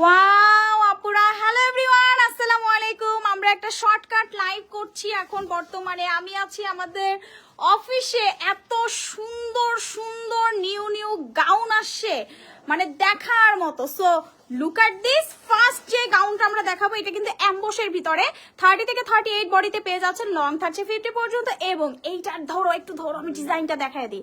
Wow আপুরা hello everyone আসসালামু আলাইকুম আমরা একটা শর্টকাট লাইভ করছি এখন বর্তমানে। আমি আছি আমাদের অফিসে এত সুন্দর সুন্দর, নিউ নিউ গাউন আসছে। মানে দেখার মতো। So look at this first যে গাউনটা আমরা দেখাবো, এটা কিন্তু অ্যাম্বোসের ভিতরে। থার্টি থেকে থার্টি এইট বডিতে পেয়ে যাচ্ছেন লং থার্টি ফিফটি পর্যন্ত, এবং এইটার ধরো, একটু ধরো, আমি ডিজাইনটা দেখাই দিই।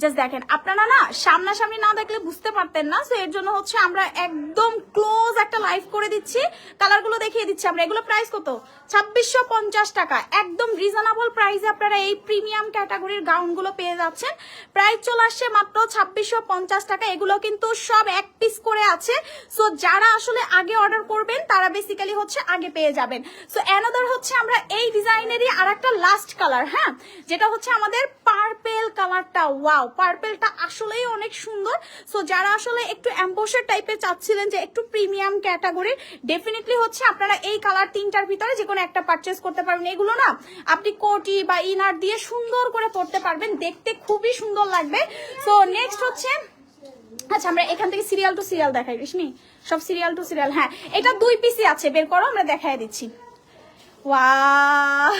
জাস্ট দেখেন, আপনারা না, সামনাসামনি না দেখলে বুঝতে পারতেন না সো এর জন্য হচ্ছে আমরা একদম ক্লোজ একটা লাইভ করে দিচ্ছি। কালারগুলো দেখিয়ে দিচ্ছি আমরা, এগুলো প্রাইস কত? ছাব্বিশশো পঞ্চাশ টাকা। একদম রিজনেবল প্রাইসে আপনারা এই প্রিমিয়াম ক্যাটাগরির গাউনগুলো পেয়ে যাচ্ছেন। প্রাইস চলে আসছে মাত্র ছাব্বিশশো পঞ্চাশ টাকা, এগুলো কিন্তু সব এক পিস করে আছে। সো যারা আসলে আগে অর্ডার করবেন, তারা বেসিক্যালি হচ্ছে আগে পেয়ে যাবেন। সো অ্যানাদার হচ্ছে আমরা এই ডিজাইনেরই আর একটা লাস্ট কালার হ্যাঁ? যেটা হচ্ছে আমাদের পার্পেল কালারটা ওয়াও পার্পেলটা আসলেই অনেক সুন্দর। সো যারা আসলে একটু অ্যাম্বোসার টাইপের চাচ্ছিলেন যে একটু প্রিমিয়াম ক্যাটাগরি ডেফিনেটলি হচ্ছে আপনারা এই কালার তিনটার ভিতরে যে কোনো একটা পারচেস করতে পারবেন। এগুলো না, আপনি কোটি বা ইনার দিয়ে সুন্দর করে পরতে পারবেন। দেখতে খুবই সুন্দর লাগবে। সো নেক্সট হচ্ছে আচ্ছা আমরা এখান থেকে সিরিয়াল টু সিরিয়াল দেখাই, রেশমি। সব সিরিয়াল টু সিরিয়াল হ্যাঁ। এটা দুই পিসি আছে, বের করো, আমরা দেখাই দিচ্ছি। ওয়াও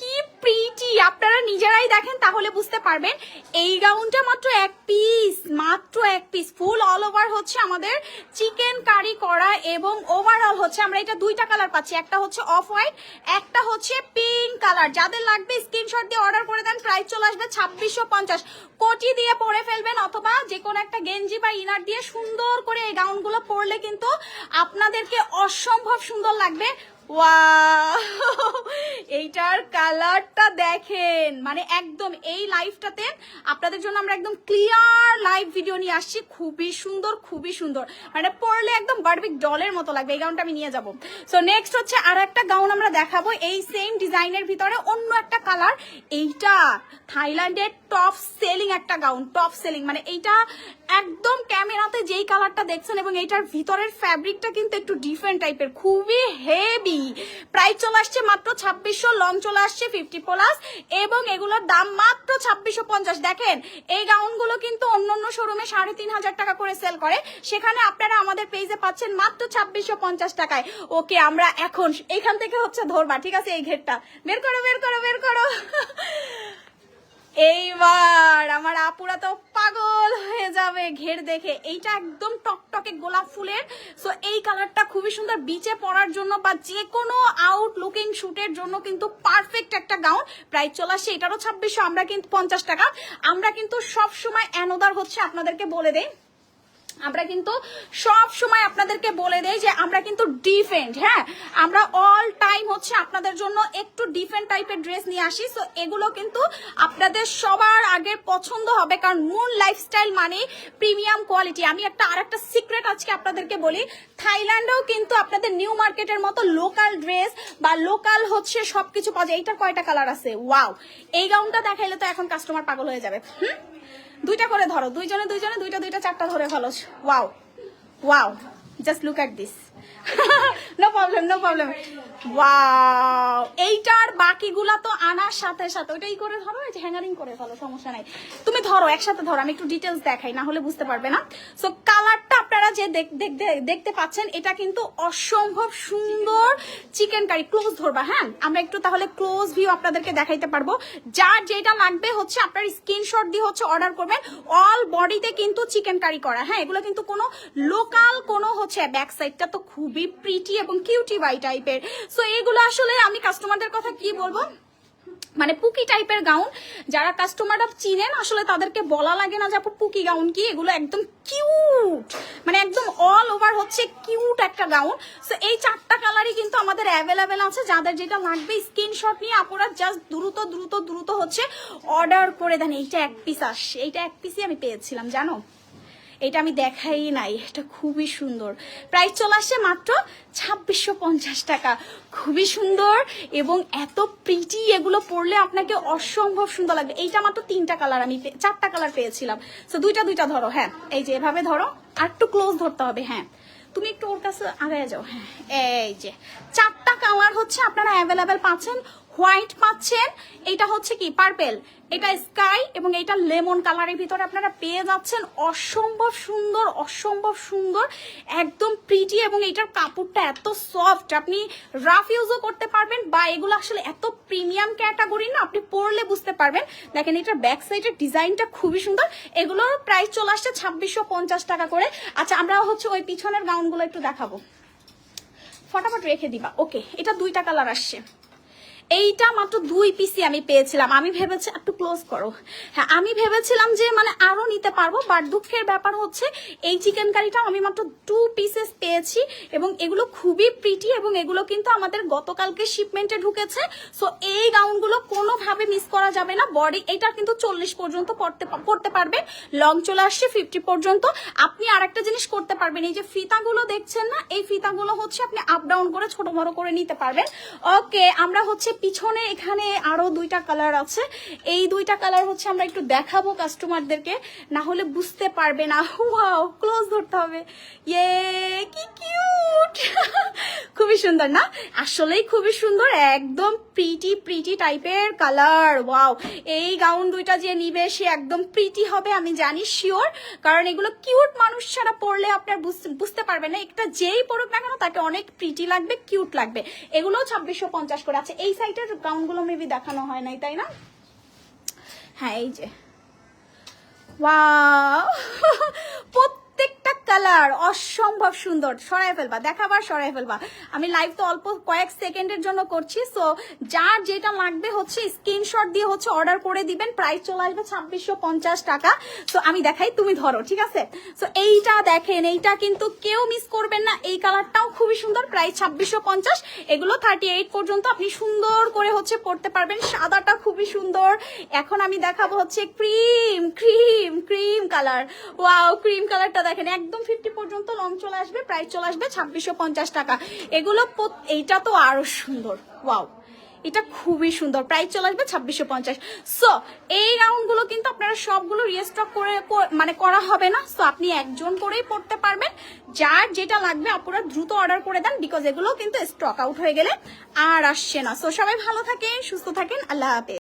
কি প্রিটি আপনারা নিজেরাই দেখেন, তাহলে বুঝতে পারবেন, এই গাউনটা মাত্র এক পিস মাত্র এক পিস ফুল অল ওভার হচ্ছে আমাদের চিকেন কারি করা এবং ওভারঅল হচ্ছে আমরা এটা দুইটা কালার পাচ্ছি, একটা হচ্ছে অফ হোয়াইট একটা হচ্ছে পিঙ্ক কালার যাদের লাগবে স্ক্রিনশট দিয়ে অর্ডার করে দেন প্রাইস চলে আসবে ছাব্বিশশো পঞ্চাশ। কোটি দিয়ে পরে ফেলবেন অথবা যে কোনো একটা গেঞ্জি বা ইনার দিয়ে সুন্দর করে এই গাউনগুলো পরলে কিন্তু আপনাদেরকে অসম্ভব সুন্দর লাগবে। ওয়াও! এইটার কালারটা দেখেন। মানে একদম এই লাইভটাতে আপনাদের জন্য আমরা একদম ক্লিয়ার লাইভ ভিডিও নিয়ে আসছি। খুবই সুন্দর খুবই সুন্দর। মানে পরলে একদম বারবিক ডলের মতো লাগবে। এই গাউনটা আমি নিয়ে যাব। সো নেক্সট হচ্ছে আর একটা গাউন আমরা দেখাবো। এই সেম ডিজাইনের ভিতরে অন্য একটা কালার এইটা থাইল্যান্ডের টপ সেলিং একটা গাউন টপ সেলিং মানে এইটা একদম ক্যামেরাতে যেই কালারটা দেখছেন এবং এইটার ভিতরের ফ্যাব্রিকটা কিন্তু একটু ডিফারেন্ট টাইপের খুবই হেভি প্রাইস চলে আসছে মাত্র ছাব্বিশশো লং চলে আসছে ফিফটি প্লাস এবং এগুলোর দাম মাত্র ছাব্বিশশো পঞ্চাশ। দেখেন, এই গাউনগুলো কিন্তু অন্য অন্য শোরুমে সাড়ে তিন হাজার টাকা করে সেল করে। সেখানে আপনারা আমাদের পেজে পাচ্ছেন মাত্র ছাব্বিশশো পঞ্চাশ টাকায়। ওকে, আমরা এখন, এখান থেকে হচ্ছে ধরবা, ঠিক আছে, এই ঘেরটা। বের করো বের করো বের করো। এইবার আমার আপুরা তো পাগল হয়ে যাবে ঘের দেখে। এইটা একদম টকটকে গোলাপ ফুলের। সো এই কালারটা খুবই সুন্দর। বিচে পড়ার জন্য বা যে কোনো আউট লুকিং শুটের জন্য কিন্তু পারফেক্ট একটা গাউন প্রাইস চলে আসছে এটারও ছাব্বিশশো, আমরা কিন্তু পঞ্চাশ টাকা। আমরা কিন্তু সব সময় অ্যানোদার হচ্ছে, আপনাদেরকে বলে দেই। আমরা কিন্তু সব সময় আপনাদেরকে বলে দেই যে আমরা কিন্তু ডিফেন্ট হ্যাঁ? আমরা অল টাইম হচ্ছে আপনাদের জন্য একটু ডিফেন্ট টাইপের ড্রেস নিয়ে আসি। সো এগুলো কিন্তু আপনাদের সবার আগে পছন্দ হবে, কারণ মুন লাইফস্টাইল মানে প্রিমিয়াম কোয়ালিটি আমি একটা আর একটা সিক্রেট আজকে আপনাদেরকে বলি, থাইল্যান্ডেও কিন্তু আপনাদের নিউ মার্কেটের মতো লোকাল ড্রেস বা লোকাল হচ্ছে সবকিছু পাওয়া যায়। এইটার কয়টা কালার আছে? ওয়াও এই গাউনটা দেখাইলে তো এখন কাস্টমার পাগল হয়ে যাবে। হুম? দুইটা করে ধরো, দুইজনে দুইজনে, দুইটা দুইটা, চারটা ধরে ফেলো। Wow wow just look at this no problem no problem wow এইটার বাকিগুলা তো আনার সাথে সাথে, ওইটাই করে ধরো, এই হ্যাঙ্গারিং করে ফেলো, সমস্যা নাই। তুমি ধরো, একসাথে ধরো, আমি একটু ডিটেলস দেখাই, না হলে বুঝতে পারবে না। সো কালারটা যে দেখ- দেখ- দেখতে পাচ্ছেন, এটা কিন্তু অসম্ভব সুন্দর চিকেন কারি। ক্লোজ ধরবা হ্যাঁ? আমরা একটু তাহলে ক্লোজ ভিউ আপনাদেরকে দেখাইতে পারব। যার যেটা লাগবে হচ্ছে আপনার স্ক্রিনশট দিয়ে হচ্ছে অর্ডার করবেন। অল বডিতে কিন্তু চিকেন কারি করা হ্যাঁ? এগুলো কিন্তু কোনো লোকাল কোনো হচ্ছে ব্যাক সাইডটা তো খুবই প্রিটি এবং কিউটি বাই টাইপের সো এগুলো আসলে আমি কাস্টমারদের কথা কি বলব? মানে পুকি টাইপের গাউন। যারা কাস্টমাররা চিনেন, আসলে তাদেরকে বলা লাগে না যে আপু পুকি গাউন কি? এগুলো একদম কিউট মানে একদম অল ওভার হচ্ছে কিউট একটা গাউন। সো এই চারটা কালারই কিন্তু আমাদের অ্যাভেলেবেল আছে। যাদের যেটা লাগবে স্ক্রিনশট নিয়ে আপনারা জাস্ট দ্রুত দ্রুত দ্রুত হচ্ছে অর্ডার করে দেন। এইটা এক পিস আসছে। এইটা এক পিসই আমি পেয়েছিলাম, জানো? এটা আমি দেখাই নাই, এটা খুবই সুন্দর। প্রাইস চলে আসছে মাত্র ছাব্বিশশো পঞ্চাশ টাকা। খুবই সুন্দর এবং এত প্রিটি এগুলো পরলে আপনাকে অসম্ভব সুন্দর লাগবে। এইটা মাত্র তিনটা কালার আমি চারটা কালার পেয়েছিলাম। তো দুইটা দুইটা ধরো হ্যাঁ। এই যে এভাবে ধরো, আর একটু ক্লোজ ধরতে হবে হ্যাঁ। তুমি একটু ওর কাছে আগায় যাও হ্যাঁ। এই যে, চারটা কালার হচ্ছে আপনারা অ্যাভেলেবেল পাচ্ছেন। হোয়াইট পাচ্ছেন, এটা হচ্ছে কি? পার্পেল। এটা স্কাই এবং এটা লেমন কালারের ভিতরে আপনারা পেয়ে যাচ্ছেন অসম্ভব সুন্দর অসম্ভব সুন্দর, একদম প্রিটি এবং এটার কাপড়টা এত সফট আপনি রাফ ইউজও করতে পারবেন বা এগুলো আসলে এত প্রিমিয়াম ক্যাটাগরি না, আপনি পরলে বুঝতে পারবেন। দেখেন এটার ব্যাক সাইডের ডিজাইনটা খুবই সুন্দর। এগুলোর প্রাইস চলে আসছে ছাব্বিশশো টাকা করে। আচ্ছা আমরা হচ্ছে ওই পিছনের গাউনগুলো একটু দেখাবো। ফটাফট রেখে দিবা। ওকে এটা দুইটা কালার আসছে। এইটা মাত্র দুই পিসি আমি পেয়েছিলাম। আমি ভেবেছি একটু ক্লোজ করো। হ্যাঁ আমি ভেবেছিলাম যে মানে আরও নিতে পারব বাট দুঃখের ব্যাপার হচ্ছে এই চিকেন কারিটা আমি মাত্র টু পিসেস পেয়েছি এবং এগুলো খুবই প্রিটি এবং এগুলো কিন্তু আমাদের গতকালকে শিপমেন্টে ঢুকেছে। সো এই গাউনগুলো কোনোভাবে মিস করা যাবে না। বডি এটা কিন্তু চল্লিশ পর্যন্ত পড়তে পড়তে পারবে। লং চলে আসছে ফিফটি পর্যন্ত। আপনি আরেকটা জিনিস করতে পারবেন। এই যে ফিতাগুলো দেখছেন না, এই ফিতাগুলো হচ্ছে আপনি আপ ডাউন করে ছোট বড় করে নিতে পারবেন। ওকে আমরা হচ্ছে পিছনে এখানে আরও দুইটা কালার আছে। এই দুইটা কালার হচ্ছে আমরা একটু দেখাবো কাস্টমারদেরকে না হলে বুঝতে পারবে না। ওয়াও ক্লোজ ধরতে হবে। ইয়ে কি কিউট খুবই সুন্দর, না? আসলেই খুবই সুন্দর, একদম প্রিটি প্রিটি টাইপের কালার ওয়াও এই গাউন দুইটা যে নিবে, সে একদম প্রিটি হবে, আমি জানি শিওর কারণ এগুলো কিউট মানুষ ছাড়া পড়লে আপনার বুঝতে- পারবেন না। একটা যেই পরুক না কেন, তাকে অনেক প্রিটি লাগবে কিউট লাগবে। এগুলো ছাব্বিশশো পঞ্চাশ করে আছে। এই সাইডের গাউনগুলো মেবি দেখানো হয় নাই তাই না? হ্যাঁ এই যে। প্রত্যেকটা কালার, অসম্ভব সুন্দর। সরাই ফেলবা, দেখাবার সরাই ফেলবা। আমি লাইভ তো অল্প কয়েক সেকেন্ডের জন্য করছি সো যার যেটা লাগবে হচ্ছে স্ক্রিনশট দিয়ে হচ্ছে অর্ডার করে দিবেন। প্রাইস চলে আসবে ছাব্বিশশো পঞ্চাশ টাকা। সো আমি দেখাই, তুমি ধরো, ঠিক আছে? সো এইটা দেখেন, এইটা কিন্তু কেউ মিস করবেন না। এই কালারটাও খুবই সুন্দর প্রাইস ছাব্বিশশো পঞ্চাশ। এগুলো থার্টি এইট পর্যন্ত আপনি সুন্দর করে হচ্ছে পড়তে পারবেন। সাদাটা খুবই সুন্দর। এখন আমি দেখাবো হচ্ছে cream cream cream colour wow cream কালারটা দেখেন, একদম ফিফটি পর্যন্ত লং চলে আসবে প্রাইস চলে আসবে ছাব্বিশশো পঞ্চাশ টাকা। এগুলো এইটা তো আরও সুন্দর। ওয়াও এটা খুবই সুন্দর। প্রাইস চলে আসবে ছাব্বিশশো পঞ্চাশ। সো এই রাউন্ডগুলো কিন্তু আপনারা সবগুলো রিস্টক করে মানে করা হবে না। সো আপনি একজন করেই পড়তে পারবেন। যার যেটা লাগবে, আপনারা দ্রুত অর্ডার করে দেন বিকজ এগুলো কিন্তু স্টক আউট হয়ে গেলে আর আসছে না। সো সবাই ভালো থাকেন, সুস্থ থাকেন। আল্লাহ হাফেজ।